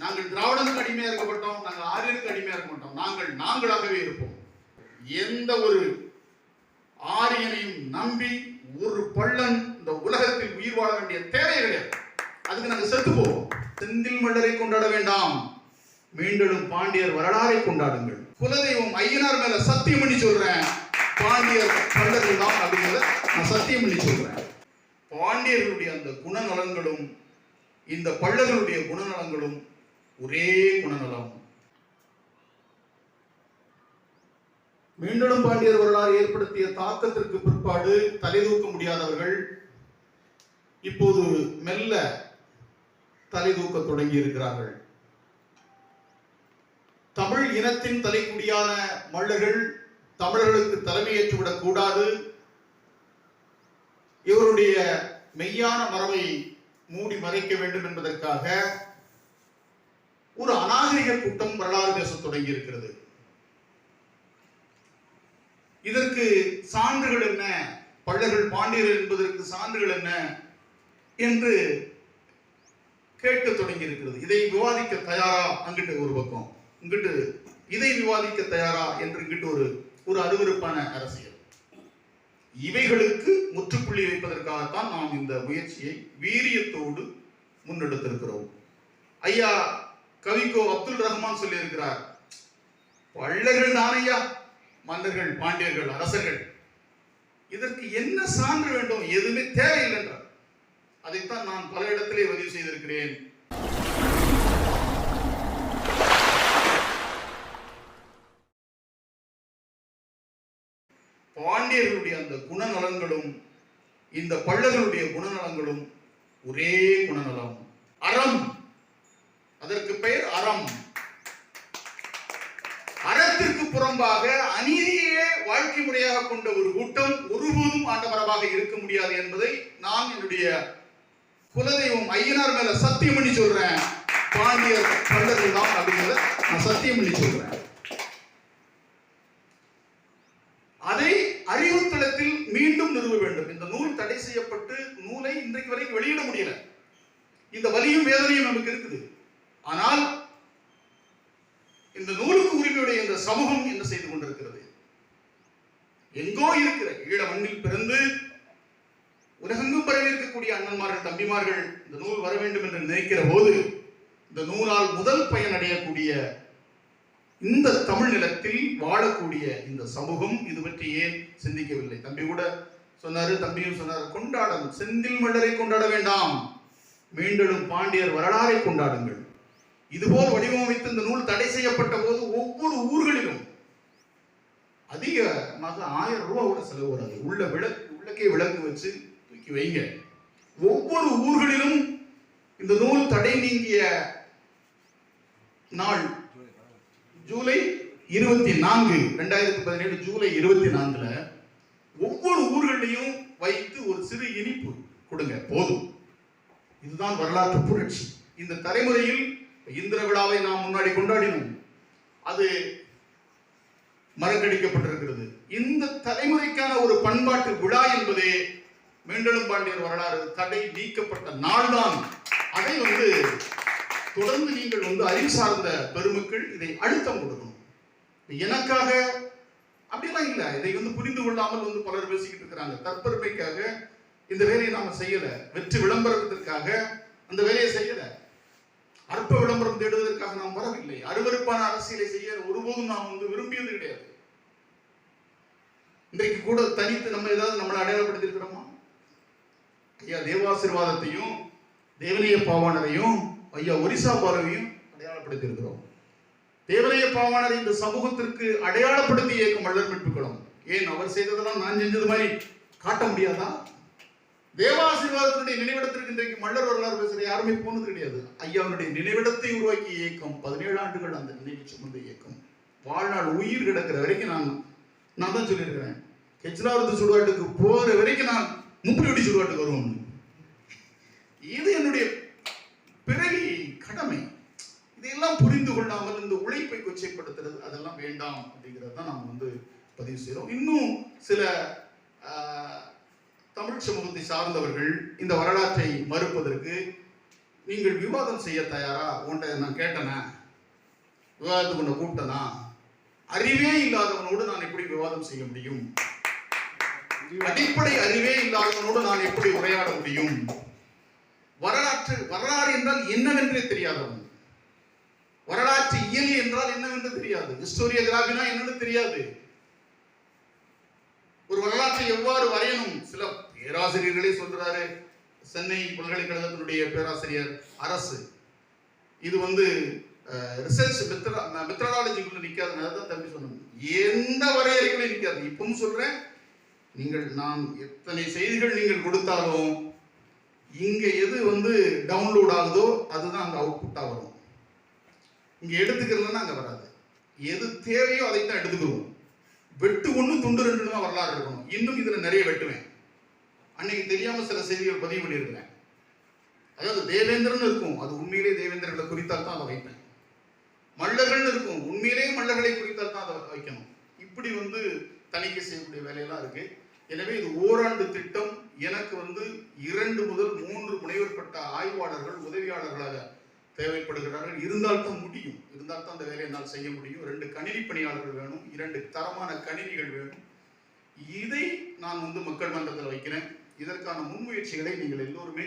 நாங்கள் திராவிடனுக்கு இருக்க இருக்கப்பட்டோம் நாங்கள் ஆரியனுக்கு அடிமையாக இருக்க மாட்டோம். நாங்கள் நாங்களாகவே இருப்போம். எந்த ஒரு ஆரியனையும் நம்பி ஒரு பள்ளன் இந்த உலகத்தில் உயிர் வாழ வேண்டிய தேவை கிடையாது. அதுக்கு நாங்கள் செத்து போவோம். செந்தில் மல்லரை கொண்டாட வேண்டாம். மீண்டும் பாண்டியர் வரலாறை கொண்டாடுங்கள். குலதெய்வம் ஐயனார் மேல சத்தியம் பண்ணி சொல்றேன். பாண்டியர் பல்லர்கள் தான் அப்படிங்கிறத நான் சத்தியம் பண்ணி சொல்றேன். பாண்டியர்களுடைய அந்த குணநலன்களும் இந்த பல்லர்களுடைய குணநலங்களும் ஒரே குணநலம். மீண்டும் பாண்டியர் வரலாறு ஏற்படுத்திய தாக்கத்திற்கு பிற்பாடு தலை தூக்க முடியாதவர்கள் இப்போது மெல்ல தலை தூக்க தொடங்கி இருக்கிறார்கள் தமிழ் இனத்தின் தலைக்குடியான மல்லர்கள் தமிழர்களுக்கு தலைமையேற்றுவிடக் கூடாது. இவருடைய மெய்யான மரபை மூடி மறைக்க வேண்டும் என்பதற்காக ஒரு அநாகரிக கூட்டம் வரலாறு பேசத் தொடங்கி இருக்கிறது. இதற்கு சான்றுகள் என்ன? பள்ளர்கள் பாண்டியர்கள் என்பதற்கு சான்றுகள் என்ன? என்று கேட்க தொடங்கி இருக்கிறது. இதை விவாதிக்க தயாரா? அங்கிட்டு ஒரு பக்கம். இங்கிட்டு இதை விவாதிக்க தயாரா? என்று இங்கிட்டு ஒரு ஒரு அருவருப்பான அரசியல். இவைகளுக்கு முற்றுப்புள்ளி வைப்பதற்காகத்தான் நாம் இந்த முயற்சியை வீரியத்தோடு முன்னெடுத்திருக்கிறோம். ஐயா கவிக்கோ அப்துல் ரஹ்மான் சொல்லியிருக்கிறார் பள்ளர்கள் தானையா மன்னர்கள் பாண்டியர்கள் அரசர்கள். இதற்கு என்ன சான்று வேண்டும்? எதுவுமே தேவையில்லை என்றார் அதைத்தான் நான் பல இடத்திலே பதிவு செய்திருக்கிறேன். பாண்டியர்களுடைய அந்த குணநலன்களும் இந்த பள்ளர்களுடைய குணநலங்களும் ஒரே குணநலம். அறம். அதற்கு பெயர் அறம். அறத்திற்கு புறம்பாக அநீதியே வாழ்க்கை முறையாக கொண்ட ஒரு கூட்டம் ஒருபோதும் ஆண்டவரமாக இருக்க முடியாது என்பதை நான் என்னுடைய குலதெய்வம் ஐயனார் மேல சத்தியம் பண்ணி சொல்றேன். பாண்டியர் பல்லர்கள் தான் அப்படிங்கிறத நான் சத்தியம் பண்ணி சொல்றேன். அதை அறிவுத்தளத்தில் மீண்டும் நிறுவ வேண்டும். இந்த நூல் தடை செய்யப்பட்டு நூலை இன்றைக்கு வரைக்கும் வெளியிட முடியல. இந்த வலியும் வேதனையும் நமக்கு இருக்குது. ஆனால் இந்த நூலுக்கு உரிமையுடைய இந்த சமூகம் என்ன செய்து கொண்டிருக்கிறது? எங்கோ இருக்கிற ஈழ மண்ணில் பிறந்து உலகெங்கும் பரவி இருக்கக்கூடிய அண்ணன்மார்கள் தம்பிமார்கள் இந்த நூல் வர வேண்டும் என்று நினைக்கிற போது இந்த நூலால் முதல் பயன் அடையக்கூடிய இந்த தமிழ் நிலத்தில் வாழக்கூடிய இந்த சமூகம் இது பற்றி ஏன் சிந்திக்கவில்லை? தம்பி கூட சொன்னாரு தம்பியும் சொன்னார் கொண்டாடும் செந்தில் மல்லரை கொண்டாட வேண்டாம். மீண்டும் பாண்டியர் வரலாறை கொண்டாடுங்கள். இதுபோல் வடிவமைத்து இந்த நூல் தடை செய்யப்பட்ட போது ஒவ்வொரு ஊர்களிலும் அதிகமாக ஆயிரம் ரூபாய் கூட செலவு வராது. உள்ள விளக்கு உள்ளக்கே விளக்கு வச்சு தூக்கி வைங்க. ஒவ்வொரு ஊர்களிலும் இந்த நூல் தடை நீங்கிய நாள் ஜூலை இருபத்தி நான்கு ரெண்டாயிரத்தி பதினேழு ஜூலை இருபத்தி நான்குல ஒவ்வொரு ஊர்களையும் வைத்து ஒரு சிறு இனிப்பு கொடுங்க. போதும். இதுதான் வரலாற்று புரட்சி. இந்த தலைமுறையில் இந்திர விழாவை நாம் முன்னாடி கொண்டாடினோம். அது மறக்கடிக்கப்பட்டிருக்கிறது. இந்த தலைமுறைக்கான ஒரு பண்பாட்டு விழா என்பதே மீண்டலும் பாண்டியர் வரலாறு தடை நீக்கப்பட்ட நாள்தான். அதை வந்து தொடர்ந்து நீங்கள் வந்து அறிவு சார்ந்த பெருமக்கள் இதை அழுத்தம் கொடுக்கணும். எனக்காக அப்படிலாம் இல்லை. இதை வந்து புரிந்து கொள்ளாமல் வந்து பலர் பேசிக்கிட்டு இருக்கிறாங்க. தற்பெருமைக்காக இந்த வேலையை நாம செய்யல. வெற்றி விளம்பரத்திற்காக அந்த வேலையை செய்யலை. அற்ப விளம்பரம் தேடுவதற்காக நாம் வரவில்லை. அருவருப்பான அரசியலை செய்ய ஒருபோதும் நாம் வந்து விரும்பியது கிடையாது. இன்றைக்கு கூட தனித்து நம்ம ஏதாவது நம்மளை அடையாளப்படுத்தி இருக்கிறோமா ஐயா தேவாசிர்வாதத்தையும் தேவனைய பாவாணரையும் ஐயா ஒரிசா பாலவையும் அடையாளப்படுத்தி இருக்கிறோம் தேவனைய பாவாணரை இந்த சமூகத்திற்கு அடையாளப்படுத்தி இயக்கம் மல்லர் ஏன்? அவர் செய்ததெல்லாம் நான் செஞ்சது மாதிரி காட்ட முடியாதா? தேவாசீர்வாதத்தினுடைய நினைவிடத்திற்கு இன்றைக்கு மல்லர் வரலாறு பேசுற யாருமே போனது கிடையாது. ஐயாவுடைய நினைவிடத்தை உருவாக்கிய இயக்கம் பதினேழு ஆண்டுகள் அந்த நினைவு சுமந்த இயக்கம். வாழ்நாள் உயிர் கிடக்கிற வரைக்கும் நான் நான் தான் சொல்லியிருக்கிறேன். கெச்சிலாவரத்து சுடுகாட்டுக்கு போற வரைக்கும் நான் முப்பிடி சுடுகாட்டுக்கு வருவோம் இது என்னுடைய பிறவி கடமை. இதையெல்லாம் புரிந்து கொள்ளாமல் இந்த உழைப்பை கொச்சைப்படுத்துறது அதெல்லாம் வேண்டாம் அப்படிங்கிறத தான் நாம் வந்து பதிவு செய்கிறோம் இன்னும் சில ஆஹ், தமிழ் சமூகத்தை சார்ந்தவர்கள் இந்த வரலாற்றை மறுப்பதற்கு நீங்கள் விவாதம் செய்ய தயாரா? உன்ட்ட நான் கேட்டேனா. விவாதத்துக்கு உன்னை கூப்பிட்டனா? அறிவே இல்லாதவனோடு நான் எப்படி விவாதம் செய்ய முடியும்? அடிப்படை அறிவே இல்லாதவனோடு நான் எப்படி உரையாட முடியும்? வரலாற்று வரலாறு என்றால் என்னவென்றே தெரியாதவன். வரலாற்று இயல் என்றால் என்னவென்று தெரியாது. ஹிஸ்டோரியோகிராபினா என்னன்னு தெரியாது. ஒரு வரலாற்றை எவ்வாறு வரையணும்? சில பேராசிரியர்களே சொல்றாரு சென்னை பல்கலைக்கழகத்தினுடைய பேராசிரியர் அரசு. இது வந்து ரிசர்ச் மெத்தடாலஜிக்குள்ள நிற்காதனால தான் தம்பி சொன்னோம் எந்த வரையறைகளும் நிற்காது இப்பவும் சொல்றேன் நீங்கள் நான் எத்தனை செய்திகள் நீங்கள் கொடுத்தாலும் இங்க எது வந்து டவுன்லோட் ஆகுதோ அதுதான் அங்க அவுட்புட்டா வரும். இங்க எடுத்துக்கிறதுனா அங்க வராது. எது தேவையோ அதை தான் எடுத்துக்கிறோம் வெட்டு ஒன்று துண்டு ரெண்டு தான் வரலாறு இருக்கணும் இன்னும் இதில் நிறைய வெட்டுவேன். அன்னைக்கு தெரியாம சில செய்திகள் பதிவு பண்ணியிருக்கிறேன் அதாவது தேவேந்திரன் இருக்கும். அது உண்மையிலே தேவேந்திரர்களை குறித்தால் தான் அதை வைப்பேன். மல்லர்கள்னு இருக்கும். உண்மையிலேயே மல்லர்களை குறித்தால் தான் அதை வைக்கணும். இப்படி வந்து தணிக்கை செய்யக்கூடிய வேலையெல்லாம் இருக்கு. எனவே இது ஓராண்டு திட்டம். எனக்கு வந்து இரண்டு முதல் மூன்று முனைவர் பட்ட ஆய்வாளர்கள் உதவியாளர்களாக தேவைப்படுகிறார்கள். இருந்தால் தான் முடியும். இருந்தால் தான் அந்த வேலையை என்னால் செய்ய முடியும். ரெண்டு கணினி பணியாளர்கள் வேணும். இரண்டு தரமான கணினிகள் வேணும். இதை நான் வந்து மக்கள் மன்றத்தில் வைக்கிறேன். இதற்கான முன்முயற்சிகளை நீங்கள் எல்லோருமே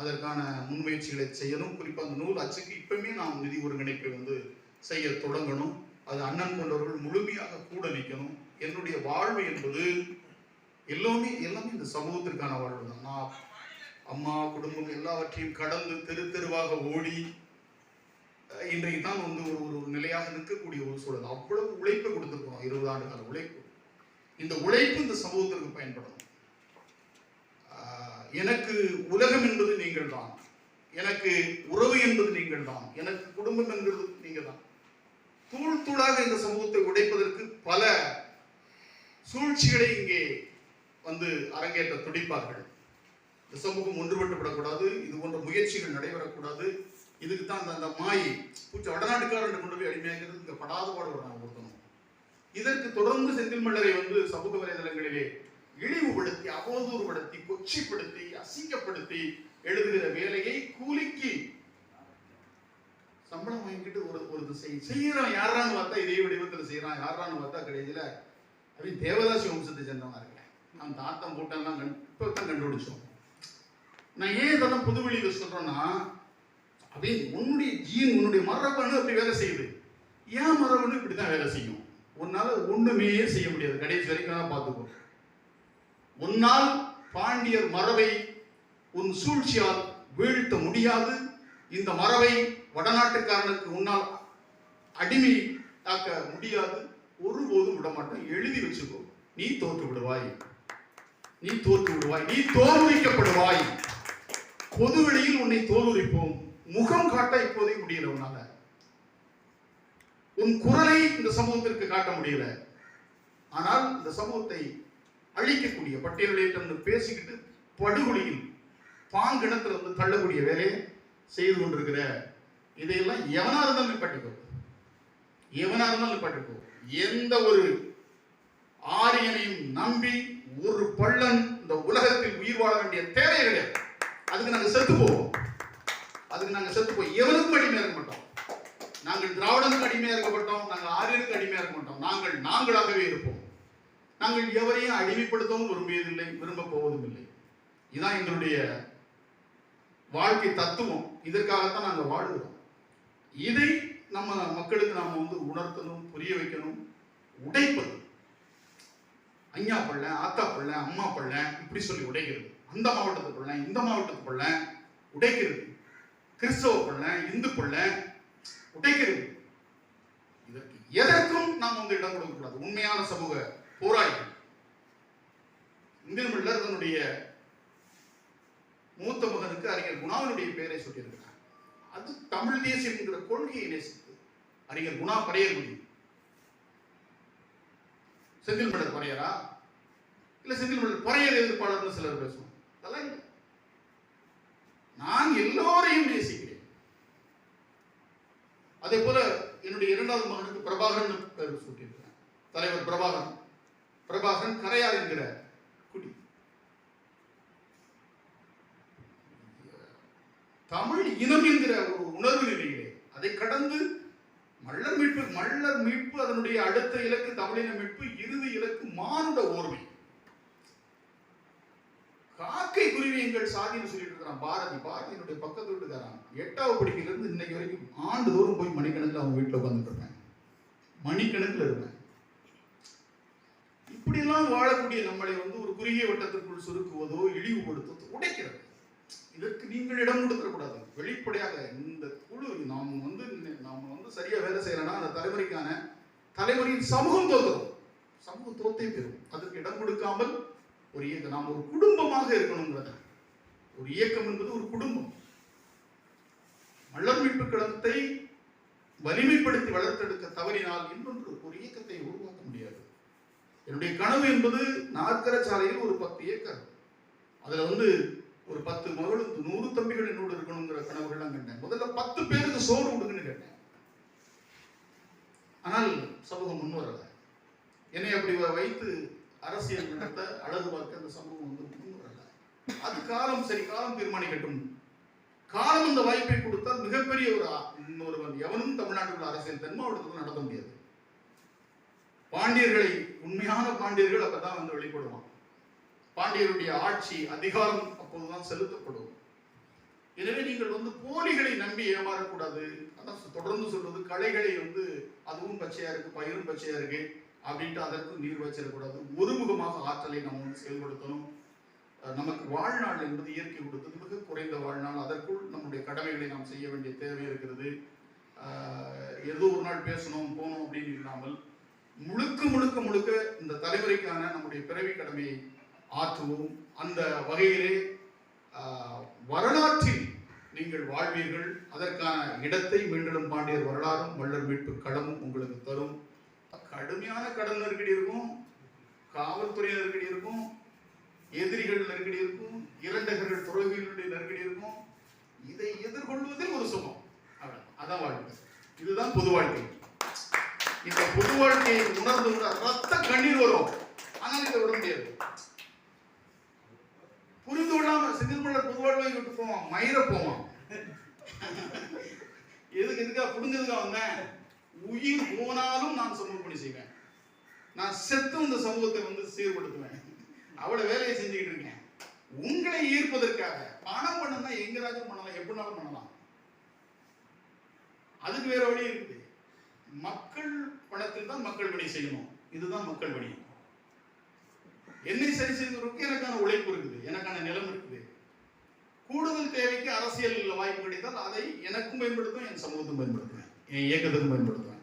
அதற்கான முன்முயற்சிகளை செய்யணும். குறிப்பாக அந்த நூல் அச்சுக்கு இப்பவுமே நாம் நிதி ஒருங்கிணைப்பை வந்து செய்ய தொடங்கணும். அது அண்ணன் கொண்டவர்கள் முழுமையாக கூட நிற்கணும் என்னுடைய வாழ்வு என்பது எல்லாமே எல்லாமே இந்த சமூகத்திற்கான வாழ்வு தான். நான் அம்மா குடும்பம் எல்லாவற்றையும் கடந்து தெரு தெருவாக ஓடி இன்றைக்கு தான் வந்து ஒரு ஒரு நிலையாக நிற்கக்கூடிய ஒரு சூழல். அவ்வளவு உழைப்பு கொடுத்துருக்கோம் இருபது ஆண்டு கால உழைப்பு. இந்த உழைப்பு இந்த சமூகத்திற்கு பயன்படும் எனக்கு உலகம் என்பது நீங்கள் தான் எனக்கு உறவு என்பது நீங்கள் தான் எனக்கு குடும்பம் என்கிறது நீங்கள் தான் தூள் தூளாக இந்த சமூகத்தை உடைப்பதற்கு பல சூழ்ச்சிகளை இங்கே வந்து அரங்கேற்ற துடிப்பார்கள். இந்த சமூகம் ஒன்றுபட்டுவிடக்கூடாது இது போன்ற முயற்சிகள் நடைபெறக்கூடாது. இதுக்கு தான் அந்த- அந்த மாயை பூச்சி வடநாட்டுக்காரன் கொண்டு போய் அடிமையாகிறது இங்கே படாத பாடுபடுறாங்க கொடுத்தணும் இதற்கு தொடர்ந்து செந்தில் மல்லரை வந்து சமூக வலைதளங்களிலே இழிவுபடுத்தி அவதூறுபடுத்தி கொச்சைப்படுத்தி அசிங்கப்படுத்தி எழுதுகிற வேலையை கூலிக்கு சம்பளம் வாங்கிட்டு ஒரு ஒரு திசை செய்யறான். யாரான்னு பார்த்தா இதே வடிவத்தில் செய்யறான். யாரான்னு பார்த்தா கடைசியில அப்படி தேவதாசி வம்சத்தை சேர்ந்தவனா இருக்கிறேன் நான் தாத்தம் போட்டெல்லாம் கண் இப்போ தான் கண்டுபிடிச்சோம். நான் ஏன் இதெல்லாம் புதுவெளியில சொல்றேன்னா அப்படியே உன்னுடைய ஜீன் உன்னுடைய மரபணு அப்படி வேலை செய்யுது. ஏன் மரபணு இப்படி தான் வேலை செய்யும். உன்னால ஒண்ணுமே செய்ய முடியாது. கடைசி வரைக்கும் தான் பார்த்துக்கோ. உன்னால் பாண்டியர் மரபை உன் சூழ்ச்சியால் வீழ்த்த முடியாது. இந்த மரபை வடநாட்டுக்காரனுக்கு உன்னால் அடிமை தாக்க முடியாது. ஒருபோதும் விடமாட்டேன். எழுதி வச்சுக்கோ. நீ தோற்று விடுவாய். நீ தோற்று விடுவாய். நீ தோல்விக்கப்படுவாய் பொதுவெளியில் உன்னை தோலுரிப்போம் முகம் காட்ட இப்போதே முடியல உன்னால. உன் குரலை இந்த சமூகத்திற்கு காட்ட முடியல. ஆனால் இந்த சமூகத்தை அழிக்கக்கூடிய பட்டியலிட்டு பேசிக்கிட்டு படுகொலியில் பாங்கிணத்துல வந்து தள்ளக்கூடிய வேலையை செய்து கொண்டிருக்கிற இதையெல்லாம் எவனா இருந்தாலும் நிப்பாட்டிக்கோ. எவனா இருந்தாலும் நிப்பாட்டிக்கோ. எந்த ஒரு ஆரியனையும் நம்பி ஒரு பள்ளன் இந்த உலகத்தில் உயிர் வாழ வேண்டிய தேவை கிடையாது. அதுக்கு நாங்க செத்து போவோம். அதுக்கு நாங்க செத்து போய் எவனுக்கும் அடிமையா இருக்க மாட்டோம். நாங்கள் திராவிடனுக்கு அடிமையா இருக்க மாட்டோம் நாங்கள் ஆரியனுக்கு அடிமையா இருக்க மாட்டோம். நாங்கள் நாங்களாகவே இருப்போம். நாங்கள் எவரையும் அடிமைப்படுத்தவும் விரும்பியதில்லை விரும்ப போவதும் இல்லை இதுதான் எங்களுடைய வாழ்க்கை தத்துவம். இதற்காகத்தான் நாங்கள் வாழுகிறோம். இதை நம்ம மக்களுக்கு நாம் வந்து உணர்த்தணும் புரிய வைக்கணும் உடைப்பது. ஐயா பள்ள ஆத்தா பள்ள அம்மா பள்ள இப்படி சொல்லி உடைக்கிறது. அந்த மாவட்டத்து பள்ள இந்த மாவட்டத்து பள்ள உடைக்கிறது. கிறிஸ்தவ பள்ள இந்து பள்ள உடைக்கிறது. இதற்கு எதற்கும் நாம் வந்து இடம் கொடுக்கக்கூடாது. உண்மையான சமூக போராளிகள் இந்தியன் மல்லர் தன்னுடைய மூத்த மகனுக்கு அறிஞர் குணாவினுடைய பெயரை சொல்லியிருக்கிறார். அது தமிழ் தேசியம் என்கிற கொள்கையை நேசித்து அறிஞர் குணா பரையர்குடி. செந்தில் மலர் பரையரா? இல்ல செந்தில் மலர் பறையர் எதிர்ப்பாளர்னு சிலர் பேசுவோம் அதெல்லாம் இல்லை. நான் எல்லோரையும் நேசிக்கிறேன். அதே போல என்னுடைய இரண்டாவது மகனுக்கு பிரபாகரன் பேர் சூட்டியிருக்கிறேன் தலைவர் பிரபாகரன். பிரபாகரன் கரையார் என்கிற குடி தமிழ் இனம் என்கிற ஒரு உணர்வு நிலையிலே அதை கடந்து மல்லர் மீட்பு மல்லர் மீட்பு அதனுடைய அடுத்த இலக்கு தமிழின மீட்பு இறுதி இலக்கு மானுட ஓர்மை. காக்கை குருவி எங்கள் சாதின்னு சொல்லிட்டு இருக்கிறான் பாரதி பாரதியினுடைய பக்கத்து வீட்டுக்காரன். எட்டாவது படிக்கிலிருந்து இன்னைக்கு வரைக்கும் ஆண்டுதோறும் போய் மணிக்கணக்கில் அவங்க வீட்டில் உட்காந்துட்டு இருப்பேன் மணிக்கணக்கில் இருப்பேன். இப்படிலாம் வாழக்கூடிய நம்மளை வந்து ஒரு குறுகிய வட்டத்திற்குள் சுருக்குவதோ இழிவுபடுத்துவதோ உடைக்கிறது. இதற்கு நீங்கள் இடம் கொடுத்துடக்கூடாது. வெளிப்படையாக இந்த குழு நாம் வந்து நாம் வந்து சரியா வேலை செய்யலைன்னா அந்த தலைமுறைக்கான தலைமுறையின் சமூகம் தோத்துரும் சமூகம் தோத்தே பெறும் அதற்கு இடம் கொடுக்காமல் ஒரு இயக்கம் நாம் ஒரு குடும்பமாக இருக்கணுங்கிறத. ஒரு இயக்கம் என்பது ஒரு குடும்பம். மலர் மீட்பு கழகத்தை வலிமைப்படுத்தி வளர்த்தெடுக்க தவறினால் இன்னொன்று ஒரு இயக்கத்தை உருவாக்க முடியாது என்னுடைய கனவு என்பது நாற்கர சாலையில் ஒரு பத்து ஏக்கர். அதுல வந்து ஒரு பத்து மகளும் நூறு தம்பிகள் என்னோடு இருக்கணுங்கிற கனவுகள்லாம் கண்டேன். முதல்ல பத்து பேருக்கு சோறு கொடுங்கன்னு கேட்டேன். ஆனால் சமூகம் முன்வரல என்னை அப்படி வைத்து அரசியல் நடத்த அழகு பார்க்க அந்த சமூகம் வந்து முன்வரல அது காலம் சரி காலம் தீர்மானிக்கட்டும். காலம் அந்த வாய்ப்பை கொடுத்தால் மிகப்பெரிய ஒரு இன்னொருவன் எவனும் தமிழ்நாட்டுக்குள்ள அரசியல் தென்மாவட்டத்தில் நடத்த முடியாது. பாண்டியர்களை உண்மையான பாண்டியர்கள் அப்பதான் வந்து வெளிப்படுவான் பாண்டியருடைய ஆட்சி அதிகாரம் அப்போதுதான் செலுத்தப்படும். எனவே நீங்கள் வந்து போலிகளை நம்பி ஏமாறக்கூடாது. அதான் தொடர்ந்து சொல்றது களைகளை வந்து அதுவும் பச்சையா இருக்கு பயிரும் பச்சையா இருக்கு அப்படின்ட்டு அதற்கும் நீர் வச்சிடக்கூடாது ஒருமுகமாக ஆற்றலை நம்ம வந்து செயல்படுத்தணும். நமக்கு வாழ்நாள் என்பது இயற்கை கொடுத்தது மிக குறைந்த வாழ்நாள். அதற்குள் நம்முடைய கடமைகளை நாம் செய்ய வேண்டிய தேவை இருக்கிறது. ஏதோ ஒரு நாள் பேசணும் போகணும் அப்படின்னு இல்லாமல் முழுக்க முழுக்க முழுக்க இந்த தலைமுறைக்கான நம்முடைய பிறவி கடமையை ஆற்றுவோம். அந்த வகையிலே வரலாற்றில் நீங்கள் வாழ்வீர்கள். அதற்கான இடத்தை மீண்டும் பாண்டியர் வரலாறும் வள்ளல் மீட்பு களமும் உங்களுக்கு தரும். கடுமையான கடன் நெருக்கடி இருக்கும் காவல்துறை நெருக்கடி இருக்கும் எதிரிகள் நெருக்கடி இருக்கும் இரண்டகர்கள் துறவிகளுடைய நெருக்கடி இருக்கும். இதை எதிர்கொள்வதில் ஒரு சுகம். அதான் வாழ்க்கை. இதுதான் பொது வாழ்க்கை. இந்த புது வாழ்க்கையை உணர்ந்து ரத்த கண்ணீர் வரும். ஆனால் இதை விட முடியாது. புரிந்து கொள்ளாம செந்தில்மலர் புது வாழ்வை விட்டு போவான் மயிர போவான். எதுக்கு எதுக்கா புடுங்கிறதுக்கா வந்தேன்? உயிர் போனாலும் நான் சமூக செய்வேன். நான் செத்து இந்த சமூகத்தை வந்து சீர்படுத்துவேன். அவ்வளவு வேலையை செஞ்சுக்கிட்டு இருக்கேன். உங்களை ஈர்ப்பதற்காக பணம் பண்ணா எங்கராச்சும் பண்ணலாம் எப்படினாலும் பண்ணலாம். அதுக்கு வேற வழி இருக்குது. மக்கள் பணத்தில் தான் மக்கள் பணி செய்யணும். இதுதான் மக்கள் பணி. என்னை சரி செய்வதற்கு எனக்கான உழைப்பு இருக்குது எனக்கான நிலம் இருக்குது. கூடுதல் தேவைக்கு அரசியல் வாய்ப்பு கிடைத்தால் அதை எனக்கும் பயன்படுத்தும் என் சமூகத்துக்கும் பயன்படுத்துவேன் என் இயக்கத்துக்கும் பயன்படுத்துவேன்.